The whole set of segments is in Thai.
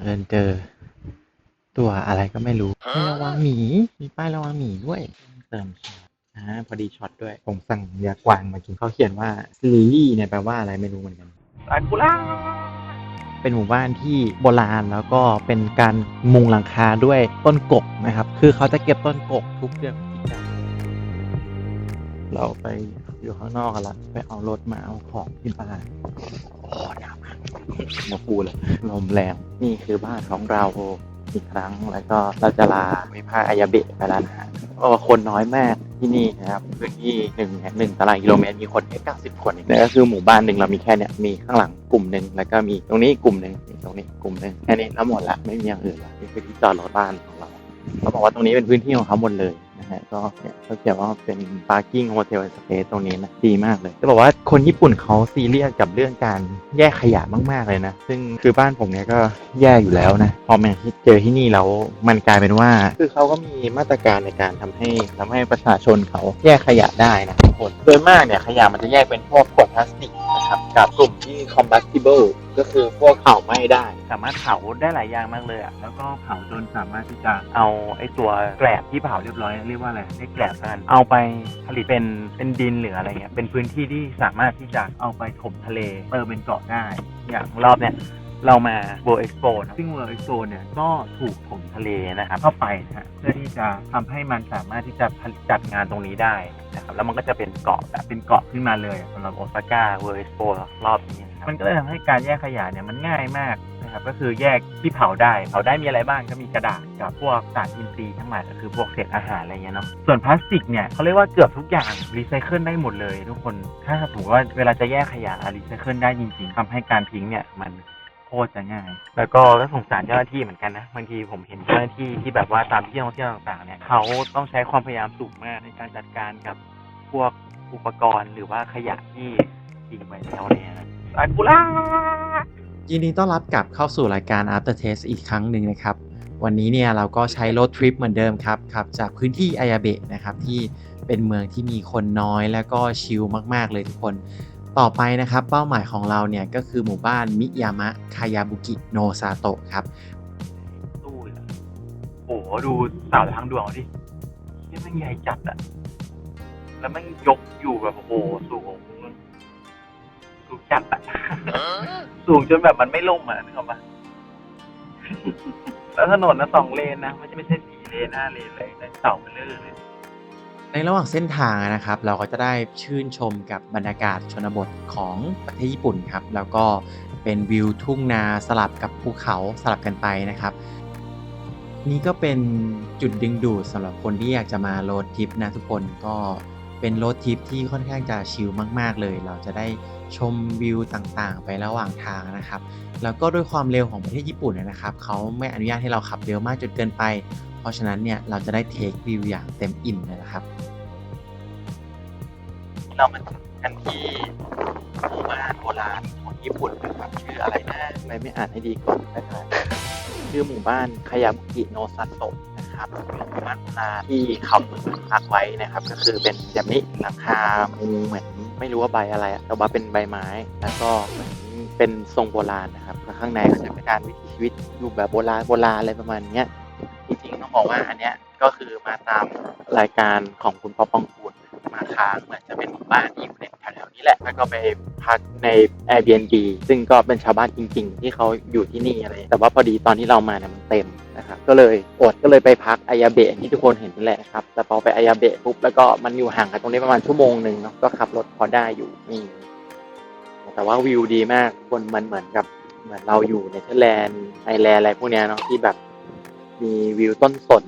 เอิญเจอ ตัวอะไรก็ไม่รู้ให้ระวังหมี มีป้ายระวังหมีด้วย เติมอ่าพอดีช็อตด้วย ผมสั่งยากวางมากินเขาเขียนว่าลิลี่เนี่ยแปลว่าอะไรไม่รู้เหมือนกันซากุระเป็นหมู่บ้านที่โบราณแล้วก็เป็นการมุงหลังคาด้วยต้นกกนะครับ คือเขาจะเก็บต้นกกทุกเดือนพฤศจิกายนเราไปอยู่ข้างนอกกันละไปเอารถมาเอาของที่บ้านโอ้หนา วมากมาพูดเลยลมแรงนี่คือบ้านของเราอีกครั้งแล้วก็เราจะลาวิภาคอายาเบะไปแล้วนะฮะเพราะว่าคนน้อยมากที่นี่นะครับพื้นที่หนึ่งหนึ่งตารางกิโลเมตรมีคนแค่เก้าสิบคนเองนั่นก็คือหมู่บ้านหนึ่งเรามีแค่เนี้ยมีข้างหลังกลุ่มหนึ่งแล้วก็มีตรงนี้กลุ่มหนึ่งมีตรงนี้กลุ่มหนึ่งแค่นี้แล้วหมดละไม่มีอย่างอื่นละนี่คือที่จอดรถบ้านของเราเขาบอกว่าตรงนี้เป็นพื้นที่ของเขาหมดเลย นะฮะก็เนี่ยเขาเขียนว่าเป็น parking hotel space ตรงนี้นะดีมากเลยจะบอกว่าคนญี่ปุ่นเขาซีเรียสกับเรื่องการแยกขยะมากๆเลยนะ ซึ่งคือบ้านผมเนี่ยก็แย่อยู่แล้วนะพอมาเจอที่นี่แล้วมันกลายเป็นว่า คือเขาก็มีมาตรการในการทำให้ทำให้ประชาชนเขาแยกขยะได้นะทุกคนโดยมากเนี่ยขยะมันจะแยกเป็นพวกขวดพลาสติกนะครับกับกลุ่มที่ combustible ก็คือพวกเผาไหม้ได้ สามารถเผาได้หลายอย่างมากเลยอะ แล้วก็เผาจนสามารถที่จะเอาไอ้ตัวแกลบที่เผาเรียบร้อยเรียกว่าอะไรเรียกแกลบกัน เอาไปผลิตเป็นเป็นดินหรืออะไรเงี้ย เป็นพื้นที่ที่สามารถที่จะเอาไปถมทะเลเติมเป็นเกาะได้ อย่างรอบเนี้ยเรามา World Expo นะซึ่ง World Expo เนี่ยก็ถูกถมทะเลนะครับเข้าไปนะฮะเพื่อที่จะทำให้มันสามารถที่จะผลิตจัดงานตรงนี้ได้นะครับแล้วมันก็จะเป็นเกาะแบบเป็นเกาะขึ้นมาเลยสำหรับโอซาก้า World Expo รอบนี้ มันก็เลยทำให้การแยกขยะเนี่ยมันง่ายมากนะครับ ก็คือแยกที่เผาได้ เผาได้มีอะไรบ้างก็มีกระดาษกับพวกสารอินทรีย์ทั้งหลายก็คือพวกเศษอาหารอะไรเงี้ยเนาะ ส่วนพลาสติกเนี่ยเขาเรียกว่าเกือบทุกอย่างรีไซเคิลได้หมดเลยทุกคน ถ้าสมมติว่าเวลาจะแยกขยะรีไซเคิลได้จริงๆทำให้การทิ้งเนี่ยมันโคตรจะง่าย แล้วก็ก็สงสารเจ้าหน้าที่เหมือนกันนะ บางทีผมเห็นเจ้าหน้าที่ที่แบบว่าตามที่ท่องเที่ยวต่างๆ เนี่ยเขาต้องใช้ความพยายามสูงมากในการจัดการกับพวกอุปกรณ์หรือว่าขยะที่ทิ้งไว้แล้วเนี่ย นะซากุระยินดีต้อนรับกลับเข้าสู่รายการ After Taste อีกครั้งหนึ่งนะครับ วันนี้เนี่ยเราก็ใช้รถทริปเหมือนเดิมครับขับจากพื้นที่อายาเบะนะครับที่เป็นเมืองที่มีคนน้อยแล้วก็ชิลมาก ๆ เลยทุกคน ต่อไปนะครับ เป้าหมายของเราเนี่ยก็คือหมู่บ้านมิยามะคายาบุกิโนซาโตะครับ ตู้เลยอะโอ้โหดูสาวทางด่วนเอาดินี่มันใหญ่จัดอะแล้วมันยกอยู่แบบโอ้โหสูง สูงจัดอะสูงจนแบบมันไม่ล่มอะนึกออกปะแล้วถนนนะสองเลนนะไม่ใช่ไม่ใช่สี่เลนห้าเลนเลยแต่เสามันเลื่อนเลย ในระหว่างเส้นทางนะครับ เราก็จะได้ชื่นชมกับบรรยากาศชนบทของประเทศญี่ปุ่นครับ แล้วก็เป็นวิวทุ่งนาสลับกับภูเขาสลับกันไปนะครับ นี่ก็เป็นจุดดึงดูดสำหรับคนที่อยากจะมาโรดทริปนะทุกคนก็ เป็นโรดทริปที่ค่อนข้างจะชิลมาก ๆ เลย เราจะได้ชมวิวต่างๆ ไประหว่างทางนะครับ แล้วก็ด้วยความเร็วของประเทศญี่ปุ่นเนยนะครับ เขาไม่อนุญาตให้เราขับเร็วมากจนเกินไป เพราะฉะนั้นเนี่ยเราจะได้เทควิวอย่างเต็มอิ่มเลยนะครับ เรามาถึงกันที่หมู่บ้านโบราณของญี่ปุ่นนะครับชื่ออะไรนะไม่ไม่อ่านให้ดีก่อนนะครับชื่อหมู่บ้านคายาบุกิโนซัตโตะ นะครับมู่บ้านาที่เขาพักไว้นะครับ ก็คือเป็นแบบนี้หลังคาเหมือนไม่รู้ว่าใบอะไรแต่ว่าเป็นใบไม้แล้วก็เหมือนเป็นทรงโบราณนะครับข้างในก็จะเป็นการวิถีชีวิตอยู่แบบโบราณโบราณอะไรประมาณเนี้ยจริงๆต้องบอกว่าอันเนี้ยก็คือมาตามรายการของคุณป๊อปปองกูลมาค้างเหมือนจะเป็นหมู่บ้านที่อยู่ใน ถวๆนี้แหละ แล้วก็ไปพักใน Airbnb ซึ่งก็เป็นชาวบ้านจริง ๆ ที่เขาอยู่ที่นี่อะไร แต่ว่าพอดีตอนที่เรามาเนี่ยมันเต็มนะครับก็เลยอดก็เลยไปพักอายาเบะที่ทุกคนเห็นนั่นแหละครับ แต่พอไปอายาเบะปุ๊บแล้วก็มันอยู่ห่างกันตรงนี้ประมาณชั่วโมงหนึ่งเนาะก็ขับรถพอได้อยู่นี่แต่ว่าวิวดีมากคนมันเหมือนกับเหมือนเราอยู่ในเทอร์แลนด์ไอแลนด์อะไรพวกเนี้ยเนาะที่แบบมีวิวต้นสน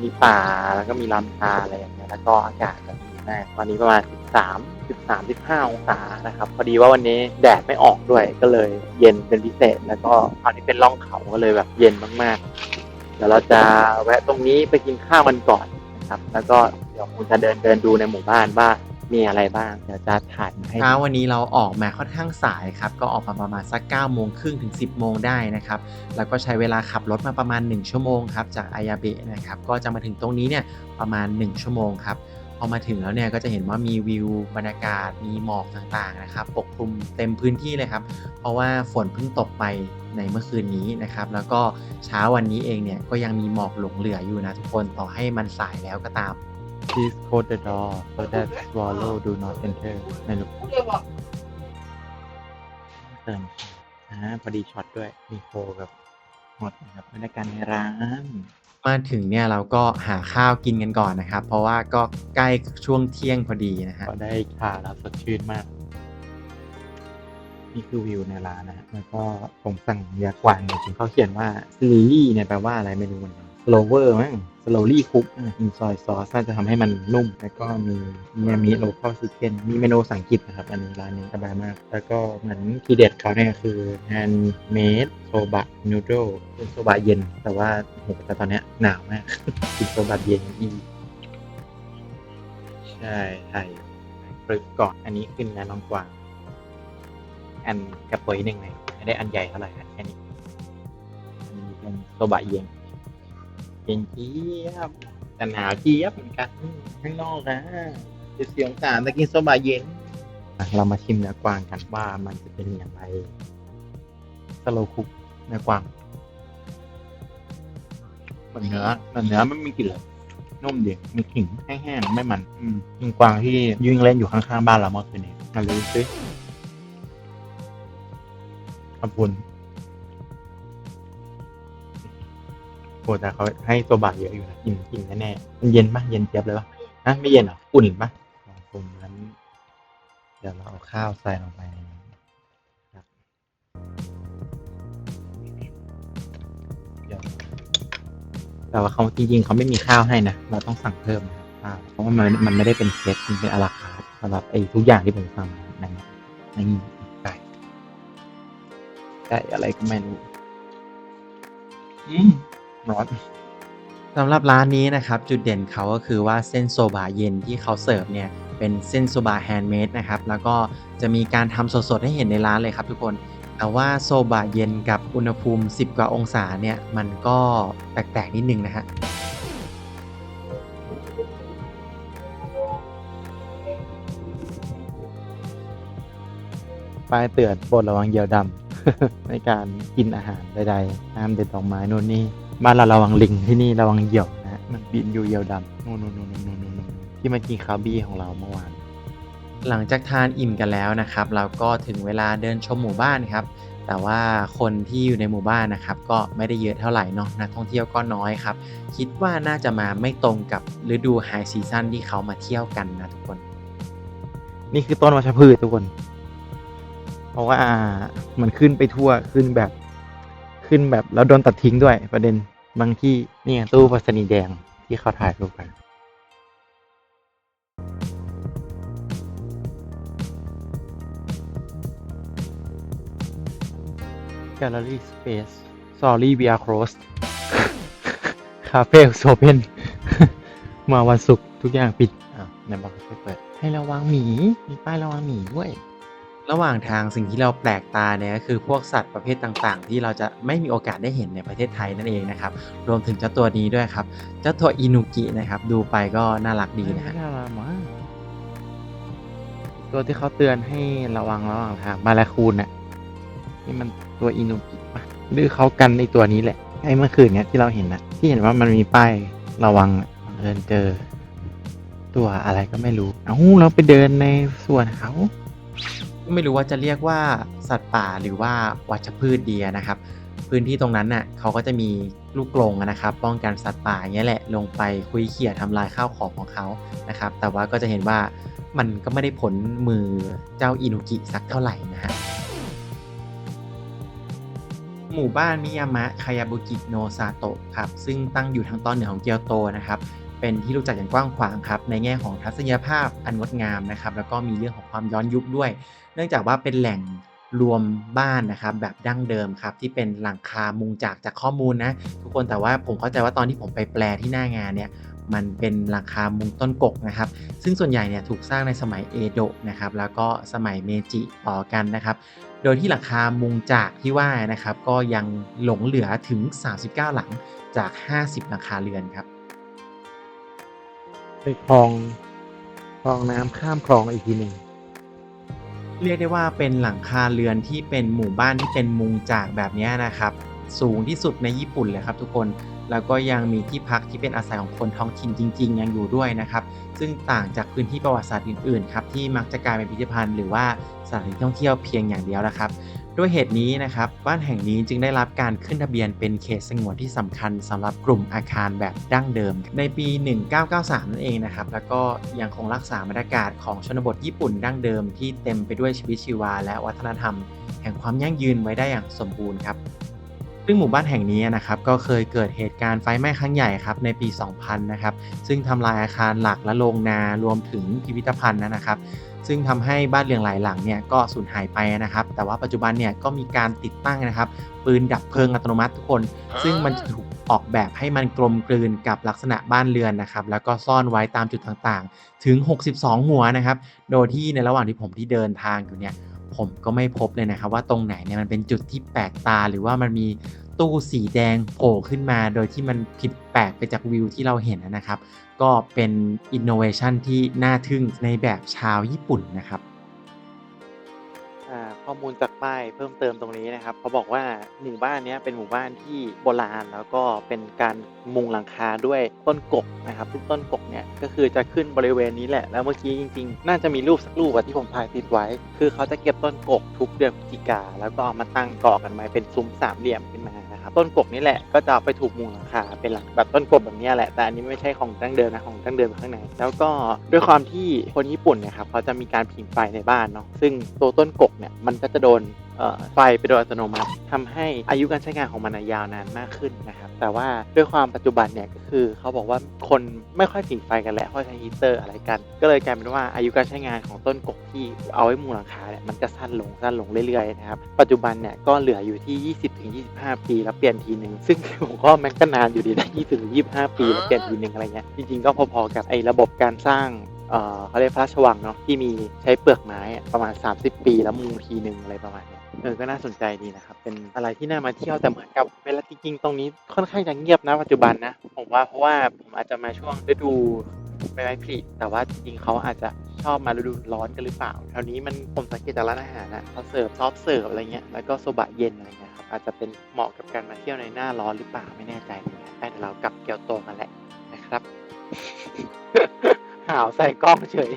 มีป่าแล้วก็มีลำธารอะไรอย่างเงี้ยแล้วก็อากาศแบบ ดีมากตอนนี้ประมาณ 13 13 15 องศานะครับพอดีว่าวันนี้แดดไม่ออกด้วยก็เลยเย็นเป็นพิเศษ แล้วก็คราวนี้เป็นร่องเขาก็เลยแบบเย็นมากๆ เดี๋ยวเราจะแวะตรงนี้ไปกินข้าวกันก่อนนะครับ แล้วก็เดี๋ยวคงจะเดินเดินดูในหมู่บ้านว่ามีอะไรบ้างเดี๋ยวจะถ่ายมาให้เช้าวันนี้เราออกมาค่อนข้างสายครับ ก็ออกมาประมาณสัก9โมงครึ่งถึง 10โมงได้นะครับ แล้วก็ใช้เวลาขับรถมาประมาณ 1 ชั่วโมงครับ จากอายาเบะนะครับ ก็จะมาถึงตรงนี้เนี่ยประมาณ 1 ชั่วโมงครับ พอมาถึงแล้วเนี่ยก็จะเห็นว่ามีวิวบรรยากาศมีหมอกต่างๆนะครับปกคลุมเต็มพื้นที่เลยครับ เพราะว่าฝนเพิ่งตกไปในเมื่อคืนนี้นะครับ แล้วก็เช้าวันนี้เองเนี่ยก็ยังมีหมอกหลงเหลืออยู่นะทุกคนต่อให้มันสายแล้วก็ตาม Please close the door so that swallow do not enter ไม่รู้เติมอ่าพอดีช็อตด้วยมีโคกับหมดนะครับบรรยากาศในร้าน มาถึงเนี่ยเราก็หาข้าวกินกันก่อนนะครับ เพราะว่าก็ใกล้ช่วงเที่ยงพอดีนะฮะก็ได้ชาแล้วสดชื่นมาก นี่คือวิวในร้านนะฮะแล้วก็ผมสั่งยากวางจริงเขาเขียนว่าซีรีเนี่ยแปลว่าอะไรไม่รู้เหมือนกัน slower มั้ง slowly cook อินซอยซอสน่าจะทำให้มันนุ่ม แล้วก็มีเมีมิโลคอลชิคเก้นมีเมนูภาษาอังกฤษนะครับ อันนี้ร้านนี้สบายมาก แล้วก็เหมือนทีเด็ดเขาเนี่ยคือ handmade soba noodle เป็นโซบะเย็น แต่ว่าโหแต่ตอนเนี้ยหนาวมากกินโซบะเย็นอีใช่ใช่ปรึกก่อน อันนี้ขึ้นนะน้องกวางอันกระปุยหนึ่งเลยไม่ได้อันใหญ่เท่าไหร่นะแค่นี้อันนี้เป็นโซบะเย็น เย็นเจี๊ยบแต่หนาวเจี๊ยบเหมือนกันข้างนอกนะจะเสียงสารแต่กินโซบะเย็นอะเรามาชิมเนื้อกวางกันว่ามันจะเป็นอย่างไรสโลคุกเนื้อกวางมันเนื้อมันเนื้อไม่มีกลิ่นเลยนุ่มดีมีขิงแห้งๆไม่มันอืมยิงกวางที่ยิงเล่นอยู่ข้างๆบ้านเราเมื่อคืนนี้มาเลยสิขอบคุณ โอ้แต่เขาให้ตัวบาทเยอะอยู่นะกินกินแน่ๆมันเย็นปะเย็นเจี๊ยบเลยปะฮะไม่เย็นหรออุ่นปะลองผมนั้น เดี๋ยวเราเอาข้าวใส่ลงไปครับเดี๋ยวแต่ว่าเขาจริงๆเขาไม่มีข้าวให้นะเราต้องสั่งเพิ่มนะข้าวเพราะว่ามันมันไม่ได้เป็นเซตมันเป็นอาราคาสำหรับไอ้ทุกอย่างที่ผมสั่งนะนี่ไก่ไก่อะไรก็ไม่รู้อืม ร้อนสำหรับร้านนี้นะครับ จุดเด่นเขาก็คือว่าเส้นโซบะเย็นที่เขาเสิร์ฟเนี่ยเป็นเส้นโซบะแฮนด์เมดนะครับ แล้วก็จะมีการทำสดๆ ให้เห็นในร้านเลยครับทุกคน แต่ว่าโซบะเย็นกับอุณหภูมิ 10 กว่าองศาเนี่ย มันก็แปลกๆนิดนึงนะฮะป้ายเตือนโปรดระวังเหยี่ยวดำ ในการกินอาหารใดๆห้ามเด็ดดอกไม้นู่นนี่ บ้านเราระวังลิงที่นี่ระวังเหยี่ยวนะฮะมันบินอยู่เหยี่ยวดำนู่นนู่นนู่นนู่นนู่นนู่นที่มากินคาร์บี้ของเราเมื่อวานหลังจากทานอิ่มกันแล้วนะครับ เราก็ถึงเวลาเดินชมหมู่บ้านครับ แต่ว่าคนที่อยู่ในหมู่บ้านนะครับ ก็ไม่ได้เยอะเท่าไหร่เนาะนักท่องเที่ยวก็น้อยครับ คิดว่าน่าจะมาไม่ตรงกับฤดูไฮซีซั่นที่เขามาเที่ยวกันนะทุกคน นี่คือต้นวัชพืชทุกคน เพราะว่ามันขึ้นไปทั่วขึ้นแบบ ขึ้นแบบแล้วโดนตัดทิ้งด้วยประเด็นบางที่เนี่ยตู้ไปรษณีย์แดงที่เขาถ่ายรูปกัน Gallery Space Sorry we are closed Cafe is open มาวันศุกร์ทุกอย่างปิด อ่าวไหนบอกให้เปิด ให้ระวังหมี มีป้ายระวังหมีด้วย ระหว่างทางสิ่งที่เราแปลกตาเนี่ยก็คือพวกสัตว์ประเภทต่างๆ ที่เราจะไม่มีโอกาสได้เห็นในประเทศไทยนั่นเองนะครับ รวมถึงเจ้าตัวนี้ด้วยครับ เจ้าตัวอินุกินะครับ ดูไปก็น่ารักดีนะฮะน่ารักมากตัวที่เขาเตือนให้ระวังระหว่างทางบาราคูนน่ะนี่มันตัวอินุกิปะหรือเขากันในตัวนี้แหละไอ้เมื่อคืนเนี้ยที่เราเห็นนะที่เห็นว่ามันมีป้ายระวังเดินเจอ ตัวอะไรก็ไม่รู้ เอ้าเราไปเดินในสวนเขา ไม่รู้ว่าจะเรียกว่าสัตว์ป่าหรือว่าวัชพืชดีนะครับ พื้นที่ตรงนั้นน่ะเขาก็จะมีลูกกรงนะครับ ป้องกันสัตว์ป่าอย่างเงี้ยแหละลงไปคุยเขี่ยทำลายข้าวของของเขานะครับ แต่ว่าก็จะเห็นว่ามันก็ไม่ได้ผลมือเจ้าอินุกิสักเท่าไหร่นะฮะหมู่บ้านมิยามะคายาบุกิโนซาโตะครับซึ่งตั้งอยู่ทางตอนเหนือของเกียวโตนะครับเป็นที่รู้จักอย่างกว้างขวางครับในแง่ของทัศนียภาพอันงดงามนะครับแล้วก็มีเรื่องของความย้อนยุคด้วย เนื่องจากว่าเป็นแหล่งรวมบ้านนะครับแบบดั้งเดิมครับที่เป็นหลังคามุงจากจากข้อมูลนะทุกคนแต่ว่าผมเข้าใจว่าตอนที่ผมไปแปลที่หน้างานเนี่ยมันเป็นหลังคามุงต้นกกนะครับ ซึ่งส่วนใหญ่เนี่ยถูกสร้างในสมัยเอโดะนะครับแล้วก็สมัยเมจิต่อกันนะครับ โดยที่หลังคามุงจากที่ว่านะครับก็ยังหลงเหลือถึง 39 หลังจาก 50 หลังคาเรือนครับไปคลองคลองน้ำข้ามคลองอีกทีหนึ่ง เรียกได้ว่าเป็นหลังคาเรือนที่เป็นหมู่บ้านที่เป็นมุงจากแบบนี้นะครับ สูงที่สุดในญี่ปุ่นเลยครับทุกคนแล้วก็ยังมีที่พักที่เป็นอาศัยของคนท้องถิ่นจริง ๆ ยังอยู่ด้วยนะครับ ซึ่งต่างจากพื้นที่ประวัติศาสตร์อื่นๆครับที่มักจะกลายเป็นพิพิธภัณฑ์หรือว่าสถานที่ท่องเที่ยวเพียงอย่างเดียวนะครับ ด้วยเหตุนี้นะครับบ้านแห่งนี้จึงได้รับการขึ้นทะเบียนเป็นเขตสงวนที่สำคัญสำหรับกลุ่มอาคารแบบดั้งเดิม ในปี 1993 นั่นเองนะครับแล้วก็ยังคงรักษาบรรยากาศของชนบทญี่ปุ่นดั้งเดิมที่เต็มไปด้วยชีวิตชีวา และวัฒนธรรม แห่งความยั่งยืนไว้ได้อย่างสมบูรณ์ครับซึ่งหมู่บ้านแห่งนี้นะครับก็เคยเกิดเหตุการณ์ไฟไหม้ครั้งใหญ่ครับในปี 2000 นะครับซึ่งทำลายอาคารหลักและโรงนารวมถึงพิพิธภัณฑ์นะครับ ซึ่งทำให้บ้านเรือนหลายหลังเนี่ยก็สูญหายไปนะครับ แต่ว่าปัจจุบันเนี่ยก็มีการติดตั้งนะครับปืนดับเพลิงอัตโนมัติทุกคน ซึ่งมันจะถูกออกแบบให้มันกลมกลืนกับลักษณะบ้านเรือนนะครับ แล้วก็ซ่อนไว้ตามจุดต่างๆ ถึง 62 หัวนะครับ โดยที่ในระหว่างที่ผมที่เดินทางอยู่เนี่ย ผมก็ไม่พบเลยนะครับ ว่าตรงไหนเนี่ยมันเป็นจุดที่แปลกตาหรือว่ามันมีตู้สีแดงโผล่ขึ้นมา โดยที่มันผิดแปลกไปจากวิวที่เราเห็นนะครับ ก็เป็นอินโนเวชันที่น่าทึ่งในแบบชาวญี่ปุ่นนะครับ ข้อมูลจากป้ายเพิ่มเติมตรงนี้นะครับเขาบอกว่าหมู่บ้านนี้เป็นหมู่บ้านที่โบราณแล้วก็เป็นการมุงหลังคาด้วยต้นกกนะครับซึ่งต้นกกเนี่ยก็คือจะขึ้นบริเวณนี้แหละแล้วเมื่อกี้จริงๆ น่าจะมีรูปสักรูปที่ผมถ่ายติดไว้ คือเขาจะเก็บต้นกกทุกเดือนพฤศจิกาแล้วก็เอามาตั้งก่อกันไว้เป็นซุ้มสามเหลี่ยมขึ้นมานะครับต้นกกนี่แหละก็จะเอาไปถูกมุงหลังคาเป็นหลังแบบต้นกกแบบนี้แหละแต่อันนี้ไม่ใช่ของดั้งเดิมนะของดั้งเดิมข้างในแล้วก็ด้วยความที่คนญี่ปุ่นเนี่ยครับเขาจะมีการผิงไฟในบ้านเนาะซึ่งตัวต้นกกเนี่ยมันก็จะโดนไฟไปโดยอัตโนมัติทำให้อายุการใช้งานของมันยาวนานมากขึ้นนะครับ แต่ว่าด้วยความปัจจุบันเนี่ยก็คือเขาบอกว่าคนไม่ค่อยผิงไฟกันแล้วเพราะใช้ฮีเตอร์อะไรกัน ก็เลยกลายเป็นว่าอายุการใช้งานของต้นกกที่เอาไว้มุงหลังคาเนี่ยมันจะสั้นลงสั้นลงเรื่อยๆนะครับ ปัจจุบันเนี่ยก็เหลืออยู่ที่ 20-25 ปี แล้วเปลี่ยนทีหนึ่งซึ่งผมก็มันก็นานอยู่ดีนะ20-25 ปีแล้วเปลี่ยนทีหนึ่งอะไรเงี้ยจริงๆก็พอๆกับไอ้ระบบการสร้าง เขาเรียกพระราชวังเนาะที่มีใช้เปลือกไม้ประมาณ 30 ปีแล้วมุงทีหนึ่งอะไรประมาณเนี้เออก็น่าสนใจดีนะครับ เป็นอะไรที่น่ามาเที่ยวแต่เหมือนกับเวลาจริงๆตรงนี้ค่อนข้างจะเงียบนะปัจจุบันนะผมว่าเพราะว่าผมอาจจะมาช่วงฤดูใบไม้ผลิแต่ว่าจริงๆเขาอาจจะชอบมาฤดูร้อนกันหรือเปล่าแถวนี้มันผมสังเกตจากร้านอาหารนะเขาเสิร์ฟซอฟเสิร์ฟอะไรเงี้ยแล้วก็โซบะเย็นอะไรเงี้ยครับอาจจะเป็นเหมาะกับการมาเที่ยวในหน้าร้อนหรือเปล่าไม่แน่ใจเหมือนกันแต่เดี๋ยวเรากลับเกียวโตกันแหละนะครับ หาวใส่กล้องเฉย